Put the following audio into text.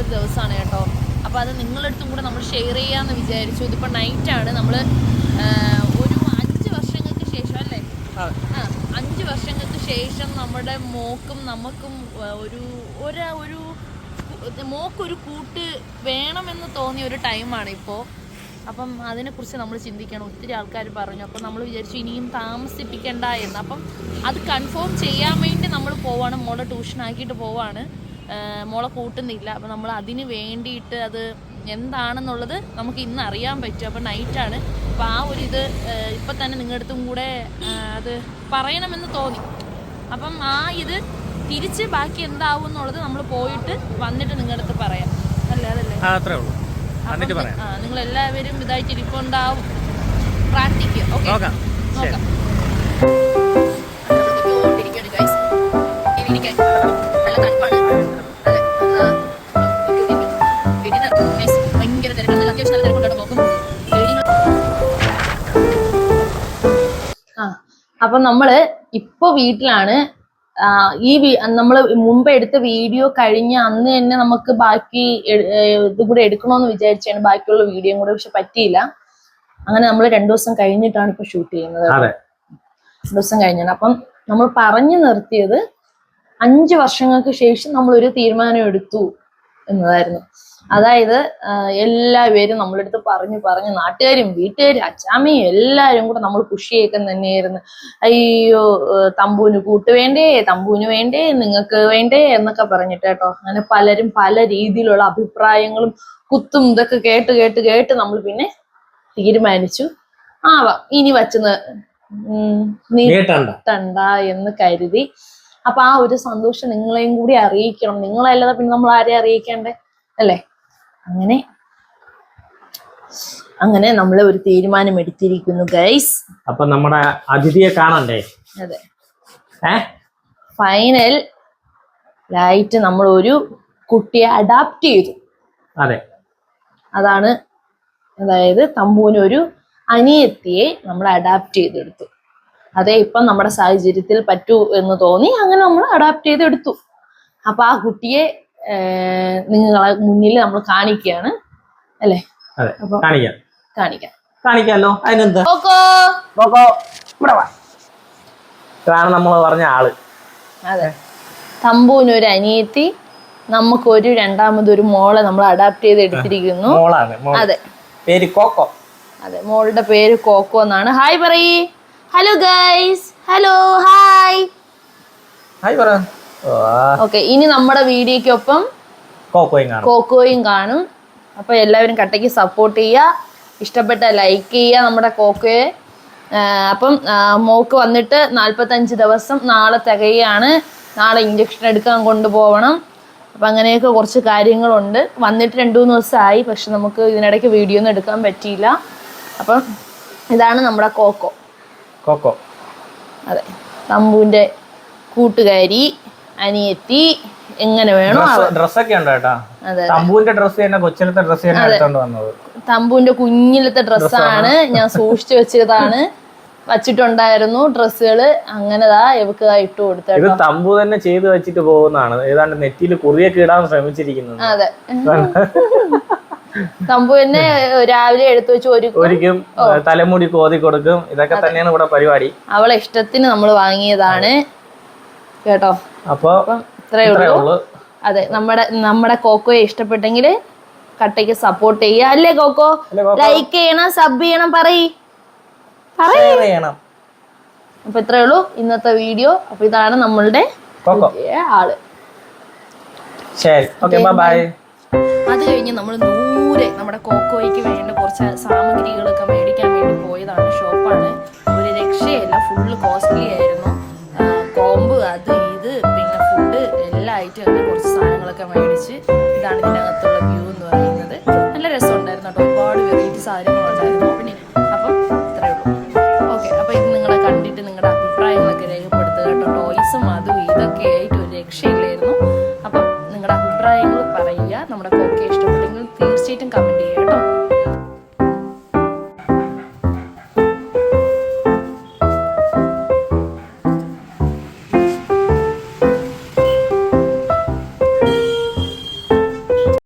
ഒരു ദിവസമാണ് കേട്ടോ. അപ്പോൾ അത് നിങ്ങളടുത്തും കൂടെ നമ്മൾ ഷെയർ ചെയ്യാമെന്ന് വിചാരിച്ചു. ഇതിപ്പോൾ നൈറ്റാണ് നമ്മൾ ഒരു അഞ്ച് വർഷങ്ങൾക്ക് ശേഷം അല്ലേ? ആ. അഞ്ച് വർഷങ്ങൾക്ക് ശേഷം നമ്മുടെ മോക്കും നമുക്കും ഒരു ഒരു ഒരു മോക്കൊരു കൂട്ട് വേണമെന്ന് തോന്നിയ ഒരു ടൈമാണ് ഇപ്പോൾ അപ്പം അതിനെക്കുറിച്ച് നമ്മൾ ചിന്തിക്കണം. ഒത്തിരി ആൾക്കാർ പറഞ്ഞു. അപ്പം നമ്മൾ വിചാരിച്ചു ഇനിയും താമസിപ്പിക്കണ്ട എന്ന്. അപ്പം അത് കൺഫേം ചെയ്യാൻ വേണ്ടി നമ്മൾ പോവാണ്. മോളെ ട്യൂഷൻ ആക്കിയിട്ട് പോവാണ്. മോളെ കൂട്ടുന്നില്ല. അപ്പം നമ്മൾ അതിന് വേണ്ടിയിട്ട് അത് എന്താണെന്നുള്ളത് നമുക്ക് ഇന്ന് അറിയാൻ പറ്റും. അപ്പം നൈറ്റാണ് അപ്പം ആ ഒരു ഇത് ഇപ്പം തന്നെ നിങ്ങളുടെ അടുത്തും കൂടെ അത് പറയണമെന്ന് തോന്നി. അപ്പം ആ ഇത് തിരിച്ച് ബാക്കി എന്താവും എന്നുള്ളത് നമ്മൾ പോയിട്ട് വന്നിട്ട് നിങ്ങളുടെ അടുത്ത് പറയാം. അല്ലേ അതല്ലേ ആ അത്രേ ഉള്ളൂ. വന്നിട്ട് പറയാം. നിങ്ങൾ എല്ലാവരും ഇതായിട്ട് ഇരിപ്പുണ്ടാവും പ്രാർത്ഥിക്കുക ഓക്കെ? നോക്കാം. അപ്പൊ നമ്മൾ ഇപ്പൊ വീട്ടിലാണ് ഈ നമ്മൾ മുമ്പ് എടുത്ത വീഡിയോ കഴിഞ്ഞ അന്ന് തന്നെ നമുക്ക് ബാക്കി ഇത് കൂടെ എടുക്കണമെന്ന് വിചാരിച്ചാണ് ബാക്കിയുള്ള വീഡിയോ കൂടെ പക്ഷെ പറ്റിയില്ല. അങ്ങനെ നമ്മൾ രണ്ടു ദിവസം കഴിഞ്ഞിട്ടാണ് ഇപ്പൊ ഷൂട്ട് ചെയ്യുന്നത്. രണ്ടു ദിവസം കഴിഞ്ഞാണ്. അപ്പം നമ്മൾ പറഞ്ഞു നിർത്തിയത് അഞ്ചു വർഷങ്ങൾക്ക് ശേഷം നമ്മൾ ഒരു തീരുമാനം എടുത്തു എന്നതായിരുന്നു. അതായത് എല്ലാവരും നമ്മളെടുത്ത് പറഞ്ഞു പറഞ്ഞു നാട്ടുകാരും വീട്ടുകാരും അച്ചാമ്മയും എല്ലാവരും കൂടെ നമ്മൾ കുഷിയൊക്കെ തന്നെയായിരുന്നു. അയ്യോ തമ്പുവിന് തമ്പൂന് കൂട്ട് വേണ്ടേ തമ്പൂന് വേണ്ടേ നിങ്ങൾക്ക് വേണ്ടേ എന്നൊക്കെ പറഞ്ഞിട്ട് കേട്ടോ. അങ്ങനെ പലരും പല രീതിയിലുള്ള അഭിപ്രായങ്ങളും കുത്തും ഇതൊക്കെ കേട്ട് കേട്ട് കേട്ട് നമ്മൾ പിന്നെ തീരുമാനിച്ചു. ആവാം ഇനി വച്ചെന്ന് ണ്ട നീട്ടണ്ട എന്ന് കരുതി. അപ്പൊ ആ ഒരു സന്തോഷം നിങ്ങളെയും കൂടി അറിയിക്കണം. നിങ്ങളല്ലാതെ പിന്നെ നമ്മൾ ആരെ അറിയിക്കണ്ടേ? അല്ലേ? അങ്ങനെ. അങ്ങനെ നമ്മൾ ഒരു തീരുമാനം എടുത്തിരിക്കുന്നു ഗൈസ് അപ്പൊ നമ്മുടെ അതിഥിയെ കാണണ്ടേ? അതെ. ഫൈനൽ ലൈറ്റ് നമ്മൾ ഒരു കുട്ടിയെ അഡാപ്റ്റ് ചെയ്തു. അതെ. അതാണ് അതായത് തമ്പൂന് ഒരു അനിയത്തിയെ നമ്മൾ അഡാപ്റ്റ് ചെയ്തെടുത്തു. അതെ ഇപ്പം നമ്മുടെ സാഹചര്യത്തിൽ പറ്റൂ എന്ന് തോന്നി അങ്ങനെ നമ്മൾ അഡാപ്റ്റ് ചെയ്തെടുത്തു. അപ്പൊ ആ കുട്ടിയെ നിങ്ങളെ മുന്നിൽ നമ്മൾ കാണിക്കുകയാണ്. അല്ലേ? കാണിക്കാം. കാണിക്കാം. കാണിക്കാമല്ലോ അതിനെന്താ? ഇവിടെ വാ. ഇതാണ് നമ്മൾ പറഞ്ഞ ആൾ. അതെ. തമ്പൂന് ഒരു അനിയത്തി നമുക്ക് ഒരു രണ്ടാമതൊരു മോളെ നമ്മൾ അഡാപ്റ്റ് ചെയ്ത് എടുത്തിരിക്കുന്നു. അതെ. പേര് കോക്കോ. അതെ മോളുടെ പേര് കോക്കോ എന്നാണ്. ഹായ് പറയ്. Hello guys. Hello hi. Hi പറ. ഓക്കെ ഇനി നമ്മുടെ വീഡിയോക്കൊപ്പം കോക്കോയും കാണും. കോക്കോയും കാണും. അപ്പൊ എല്ലാവരും കട്ടയ്ക്ക് സപ്പോർട്ട് ചെയ്യുക. ഇഷ്ടപ്പെട്ട ലൈക്ക് ചെയ്യുക നമ്മുടെ കോക്കോയെ. അപ്പം മോക്ക് വന്നിട്ട് നാൽപ്പത്തഞ്ച് ദിവസം നാളെ തികയാണ്. നാളെ ഇഞ്ചക്ഷൻ എടുക്കാൻ കൊണ്ടുപോകണം അപ്പം അങ്ങനെയൊക്കെ കുറച്ച് കാര്യങ്ങളുണ്ട്. വന്നിട്ട് രണ്ട് മൂന്ന് ദിവസമായി പക്ഷെ നമുക്ക് ഇതിനിടയ്ക്ക് വീഡിയോ ഒന്നും എടുക്കാൻ പറ്റിയില്ല. അപ്പം ഇതാണ് നമ്മുടെ കോക്കോ. കോക്കോ. അതെ തമ്പുവിന്റെ കൂട്ടുകാരി. അനിയത്തി എങ്ങനെ വേണോ ഡ്രസ് ഡ്രസ്സൊക്കെ ഉണ്ട് കേട്ടാ തമ്പുവിന്റെ ഡ്രസ്സ് തന്നെ കൊച്ചിലത്തെ ഡ്രസ് തന്നെ എടുത്തോണ്ട് വന്നത്. തമ്പുവിന്റെ കുഞ്ഞിലത്തെ ഡ്രസ്സാണ്. ഞാൻ സൂക്ഷിച്ചു വെച്ചതാണ്. വച്ചിട്ടുണ്ടായിരുന്നു ഡ്രസ്സുകൾ. അങ്ങനെതാ ഇവക്ക് ഇട്ട് കൊടുത്ത ഇത് തമ്പു തന്നെ ചെയ്ത് വെച്ചിട്ട് പോകുന്നതാണ്. ഏതാണ്ട് നെറ്റിയിൽ കുറിയൊക്കെ ഇടാൻ ശ്രമിച്ചിരിക്കുന്നു അതെ. തമ്പു തന്നെ രാവിലെ എടുത്തു വെച്ച് ഒരുക്കും. ഒരിക്കും തലമുടി കോതി കൊടുക്കും. ഇതൊക്കെ തന്നെയാണ് ഇവിടെ പരിപാടി. അവളെ ഇഷ്ടത്തിന് നമ്മൾ വാങ്ങിയതാണ്. കേട്ടോ? അപ്പൊ അപ്പം ഇത്രയേ ഉള്ളൂ. അതെ നമ്മുടെ നമ്മുടെ കോക്കോയെ ഇഷ്ടപ്പെട്ടെങ്കിൽ കട്ടയ്ക്ക് സപ്പോർട്ട് ചെയ്യുക. അല്ലേ കോക്കോ? ലൈക്ക് ചെയ്യണം സബ് ചെയ്യണം പറയ്. പറയണം അപ്പൊ ഇത്രയേ ഉള്ളൂ ഇന്നത്തെ വീഡിയോ അപ്പൊ ഇതാണ് നമ്മളുടെ ആൾ. ശരി ഓക്കെ ബൈ അത് കഴിഞ്ഞ് നമ്മൾ നൂരെ നമ്മുടെ കോക്കോയ്ക്ക് വേണ്ട കുറച്ച് സാമഗ്രികളൊക്കെ മേടിക്കാൻ വേണ്ടി പോയതാണ്. ഷോപ്പാണ് ഒരു രക്ഷയല്ല. ഫുള്ള് കോസ്റ്റ്ലി ആയിരുന്നു. കോമ്പ് അത് ആയിട്ട് അങ്ങനെ കുറച്ച് സാധനങ്ങളൊക്കെ മേടിച്ച് ഇതാണ് ഇതിന്റെ അകത്തുള്ള വ്യൂ എന്ന് പറയുന്നത്. നല്ല രസം ഉണ്ടായിരുന്നു കേട്ടോ. ഒരുപാട് വെറൈറ്റി സാധനങ്ങളുണ്ടായിരുന്നു പിന്നെ അപ്പം ഇത്രയേ ഉള്ളൂ. ഓക്കെ അപ്പോൾ ഇത് നിങ്ങളെ കണ്ടിട്ട് നിങ്ങളുടെ അഭിപ്രായങ്ങളൊക്കെ രേഖപ്പെടുത്തുക കേട്ടോ. ടോയ്സും അതും ഇതൊക്കെ ആയിട്ട് ഒരു രക്ഷയില്ലായിരുന്നു. അപ്പം നിങ്ങളുടെ അഭിപ്രായങ്ങൾ പറയുക. നമ്മുടെ കൊക്കെ ഇഷ്ടപ്പെട്ടെങ്കിൽ തീർച്ചയായിട്ടും കമന്റ് ചെയ്യുക കേട്ടോ.